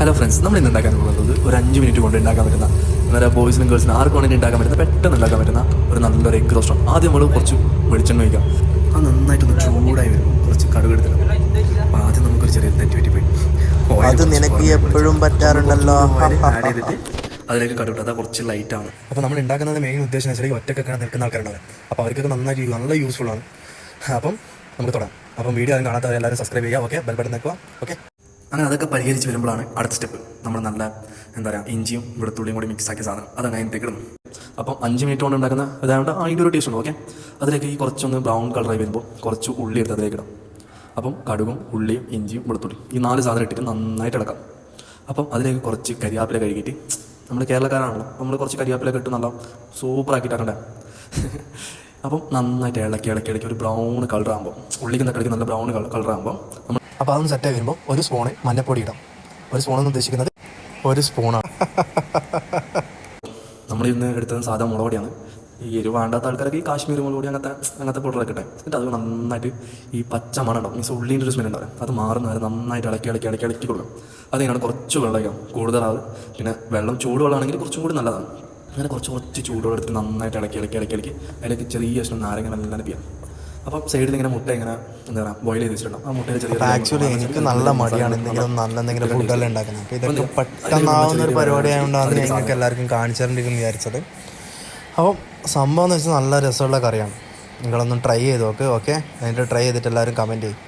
Hello friends നമ്മൾ ഇന്ന് ഉണ്ടാക്കാൻ പോകുന്നത് ഒരു അഞ്ച് മിനിറ്റ് കൊണ്ട് ഉണ്ടാക്കാൻ പറ്റുന്ന അന്നേരം ബോയ്സിനും ഗേൾസിനും ആർക്കും വേണമെങ്കിൽ ഉണ്ടാക്കാൻ പറ്റുന്ന പെട്ടെന്ന് ഉണ്ടാക്കാൻ പറ്റുന്ന ഒരു നല്ലൊരു എഗ് റോസ്റ്റ് ആദ്യം നമ്മൾ കുറച്ച് വെളിച്ചെണ്ണ വയ്ക്കാം അത് നന്നായിട്ടൊന്ന് ചൂടായി വരും കുറച്ച് കടുക് എടുത്തിട്ട് അപ്പോൾ ആദ്യം നമുക്കൊരു ചെറിയ തെറ്റ് പറ്റി പോയി അത് നിനക്ക് എപ്പോഴും പറ്റാറുണ്ടല്ലോ ആഡ് ചെയ്തിട്ട് അതിലേക്ക് അത് കുറച്ച് ലൈറ്റ് ആണ്. അപ്പോൾ നമ്മൾ ഉണ്ടാക്കുന്നത് മെയിൻ ഉദ്ദേശം വെച്ചാൽ ഒറ്റക്കൊക്കെ നിൽക്കുന്ന ആൾക്കാരുണ്ടാവും അപ്പോൾ അവർക്കൊക്കെ നന്നായിട്ട് നല്ല യൂസ്ഫുൾ ആണ്. അപ്പം നമുക്ക് തുടങ്ങാം അപ്പം വീഡിയോ ആരും കാണാത്ത എല്ലാവരും സബ്സ്ക്രൈബ് ചെയ്യുക. ഓക്കെ ബെൽ ബട്ടൺ നിൽക്കുക ഓക്കെ അങ്ങനെ അതൊക്കെ പരിഹരിച്ച് വരുമ്പോഴാണ് അടുത്ത സ്റ്റെപ്പ്. നമ്മൾ നല്ല എന്താ പറയുക ഇഞ്ചിയും വെളുത്തുള്ളിയും കൂടി മിക്സ് ആക്കിയ സാധനം. അതാണ് അതിനകത്തേക്ക് ഇടുന്നത് അപ്പം അഞ്ച് മിനിറ്റ് കൊണ്ട് ഉണ്ടാക്കുന്ന ഇതായതുകൊണ്ട് ആ ഒരു ടേസ്റ്റ് ഉണ്ട് ഓക്കെ അതിലേക്ക് ഈ കുറച്ചൊന്ന് ബ്രൗൺ കളറായി വരുമ്പോൾ കുറച്ച് ഉള്ളി എടുത്ത് അതിലേക്ക് ഇടാം. അപ്പം കടുകും ഉള്ളിയും ഇഞ്ചിയും വെളുത്തുള്ളി ഈ നാല് സാധനം ഇട്ടിട്ട് നന്നായിട്ട് ഇളക്കാം. അപ്പം അതിലേക്ക് കുറച്ച് കരിയാപ്പില കഴുകിയിട്ട് നമ്മൾ കേരളക്കാരാണല്ലോ നമ്മൾ കുറച്ച് കരിയാപ്പില ഇട്ട് നല്ല സൂപ്പർ ആക്കിയിട്ടാക്കണ്ടേ അപ്പം നന്നായിട്ട് ഇളക്കി ഇളക്കി ഇളക്കി ഒരു ബ്രൗൺ കളർ ആകുമ്പോൾ ഉള്ളിക്ക് തക്കളിക്ക് നല്ല ബ്രൗൺ കളർ ആകുമ്പോൾ നമ്മൾ അപ്പോൾ അതൊന്ന് സെറ്റായി വരുമ്പോൾ ഒരു സ്പൂണ് മഞ്ഞപ്പൊടി ഇടാം. ഒരു സ്പൂൺ എന്ന് ഉദ്ദേശിക്കുന്നത് ഒരു സ്പൂണാണ് നമ്മൾ ഇന്ന് എടുത്തത് സാധാ മുളക് പൊടിയാണ്. ഈ എരിവ് വേണ്ടാത്ത ആൾക്കാർക്ക് ഈ കാശ്മീർ മുളക് പൊടി അങ്ങനത്തെ അങ്ങനത്തെ പൗഡറൊക്കെ ഇട്ടെ. എന്നിട്ട് അത് നന്നായിട്ട് ഈ പച്ച മണം ഉണ്ടാവും. മീൻസ് ഉള്ളിന്റെ ഒരു സ്മെൽ ഉണ്ടാവും. അത് മാറുന്ന നന്നായിട്ട് ഇളക്കി ഇളക്കി ഇളക്കി ഇളക്കി കൊടുക്കും. അതിനാണ് കുറച്ച് വെള്ളം ഒഴിക്കാം കൂടുതലാവും. പിന്നെ വെള്ളം ചൂടുവെള്ളമാണെങ്കിൽ കുറച്ചും കൂടി നല്ലതാണ്. അങ്ങനെ കുറച്ച് കുറച്ച് ചൂടുവെള്ളം എടുത്ത് നന്നായിട്ട് ഇളക്കി ഇളക്കി ഇളക്കി ഇളക്കി. അതിലേക്ക് ചെറിയ നാരങ്ങ നല്ല ചെയ്യാം അപ്പം സൈഡിൽ ഇങ്ങനെ മുട്ട ഇങ്ങനെ എന്താ പറയുക ബോയിൽ ചെയ്ത് വെച്ചിട്ടുണ്ടാവും ആ മുട്ടയിൽ ചെറിയ ആക്ച്വലി എനിക്ക് നല്ല മടിയാണ് എന്തെങ്കിലും നല്ല എന്തെങ്കിലും ഫുഡെല്ലാം ഉണ്ടാക്കുന്നത്. അപ്പോൾ ഇതൊക്കെ പെട്ടെന്നാവുന്ന ഒരു പരിപാടി ആയതുകൊണ്ടാണ് ഞങ്ങൾക്ക് എല്ലാവർക്കും കാണിച്ചു വിചാരിച്ചത്. അപ്പം സംഭവം എന്ന് വെച്ചാൽ നല്ല രസമുള്ള കറിയാണ്. നിങ്ങളൊന്ന് ട്രൈ ചെയ്ത് നോക്ക് ഓക്കെ എന്നിട്ട് ട്രൈ ചെയ്തിട്ട് എല്ലാവരും കമന്റ് ചെയ്യും.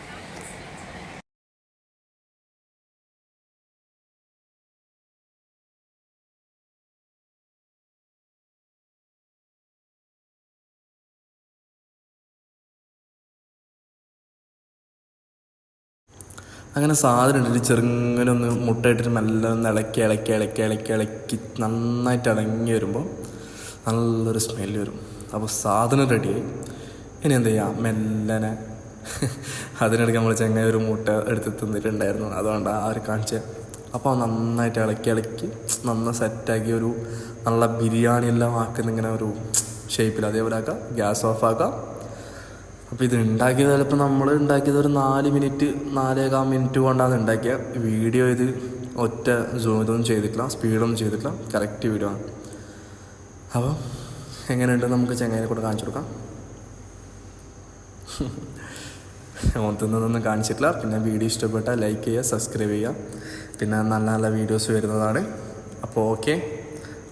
അങ്ങനെ സാധനം ഇട്ടിട്ട് ചെറുങ്ങനെ ഒന്ന് മുട്ടയിട്ടിട്ട് മെല്ലെ ഒന്ന് ഇളക്കി ഇളക്കി ഇളക്കി ഇളക്കി ഇളക്കി നന്നായിട്ട് ഇളങ്ങി വരുമ്പോൾ നല്ലൊരു സ്മെല്ല് വരും. അപ്പോൾ സാധനം റെഡിയായി ഇനി എന്ത് ചെയ്യാം? മെല്ലനെ. അതിനിടയ്ക്ക് നമ്മൾ ചെങ്ങായി ഒരു മുട്ട എടുത്ത് തിന്നിട്ടുണ്ടായിരുന്നു അതുകൊണ്ട് ആ ഒരു കാണിച്ച അപ്പോൾ നന്നായിട്ട് ഇളക്കി ഇളക്കി നന്നായി സെറ്റാക്കി ഒരു നല്ല ബിരിയാണി എല്ലാം ആക്കുന്ന ഇങ്ങനെ ഒരു ഷേപ്പിൽ അതേപോലെ ആക്കാം. ഗ്യാസ് ഓഫ് ആക്കാം. അപ്പോൾ ഇത് ഉണ്ടാക്കിയത് ചിലപ്പോൾ നമ്മൾ ഉണ്ടാക്കിയത് ഒരു നാല് മിനിറ്റ് നാലേകാൽ മിനിറ്റ് കൊണ്ടാണ് ഉണ്ടാക്കിയ. വീഡിയോ ഇത് ഒറ്റ സൂം ഇതൊന്നും ചെയ്തിട്ടില്ല സ്പീഡൊന്നും ചെയ്തിട്ടില്ല കറക്റ്റ് വീഡിയോ ആണ്. അപ്പോൾ എങ്ങനെയുണ്ട് നമുക്ക് ചെങ്ങായിനെ കൂടെ കാണിച്ചു കൊടുക്കാം. ഓണത്തിനൊന്നും കാണിച്ചിട്ടില്ല പിന്നെ വീഡിയോ ഇഷ്ടപ്പെട്ടാൽ ലൈക്ക് ചെയ്യുക സബ്സ്ക്രൈബ് ചെയ്യുക. പിന്നെ നല്ല നല്ല വീഡിയോസ് വരുന്നതാണ്. അപ്പോൾ ഓക്കെ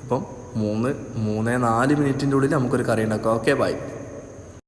അപ്പം മൂന്ന് മൂന്ന് നാല് മിനിറ്റിന്റെ ഉള്ളിൽ നമുക്കൊരു കറി ഉണ്ടാക്കാം. Okay bye